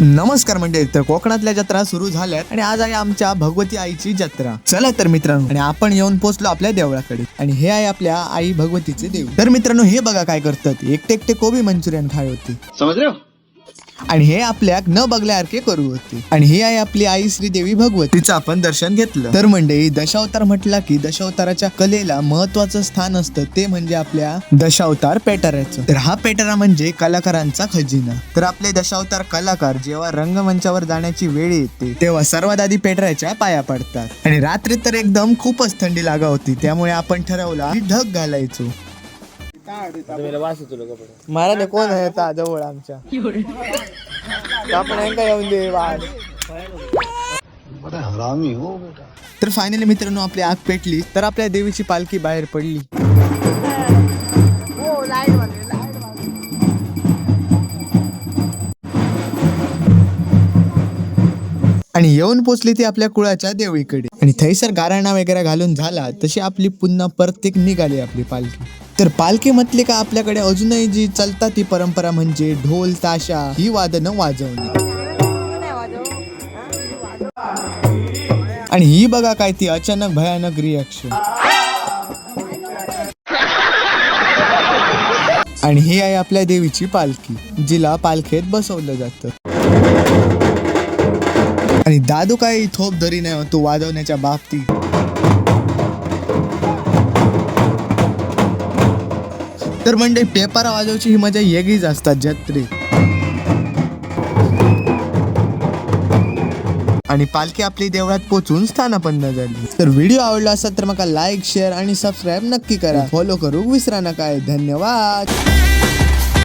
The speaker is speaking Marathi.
नमस्कार मंडळी तर कोकणातल्या जत्रा सुरू झाल्यात आणि आज आहे आमच्या भगवती आईची जत्रा. चला तर मित्रांनो आणि आपण येऊन पोहोचलो आपल्या देवळाकडे. आणि हे आहे आपल्या आई भगवतीचे देव तर मित्रांनो हे बघा काय करतात. एकटे एकटे कोबी मंचुरियन खाय होते. समजलं? आणि हे आपल्या न बघल्यासारखे करू होते आणि ही आहे आपली आई श्रीदेवी भगवत. तिचं आपण दर्शन घेतलं. तर मंडळी दशावतार म्हटला की दशावताराच्या कलेला महत्वाचं स्थान असतं ते म्हणजे आपल्या दशावतार पेटाऱ्याचं. तर हा पेटारा म्हणजे कलाकारांचा खजिना. तर आपले दशावतार कलाकार जेव्हा रंगमंचावर जाण्याची वेळ येते तेव्हा सर्वात आधी पेटऱ्याच्या पाया पडतात. आणि रात्री तर एकदम खूपच थंडी लागा होती त्यामुळे आपण ठरवला ढग घालायचो. महाराज कोण आहे आता जवळ आमच्या? आपण येऊन दे वाढ तर फायनली मित्रांनो आपली आग पेटली तर आपल्या देवीची पालखी बाहेर पडली. आणि येऊन पोचली ती आपल्या कुळाच्या देवीकडे. आणि थैसर गाराणा वगैरे घालून झाला तशी आपली पुन्हा प्रत्येक निघाली आपली पालखी. तर पालखी म्हटली का आपल्याकडे अजूनही जी चालतात ती परंपरा म्हणजे ढोल ताशा ही वादनं वाजवणे. आणि ही बघा काय ती अचानक भयानक रिॲक्शन आणि ही आहे आपल्या देवीची पालखी जिला पालखेत बसवलं जातं. आणि दादू काही थोप धरी नाही होतो वाजवण्याच्या बाबतीत. तर म्हणजे पेपारा वाजवची ही मजा येगळीच असतात जत्री. आणि पालखी आपली देवळात पोचून स्थानापन्न झाली. तर व्हिडिओ आवडला असेल तर मला लाईक शेअर आणि सबस्क्राईब नक्की करा. फॉलो करू विसरा नका. धन्यवाद.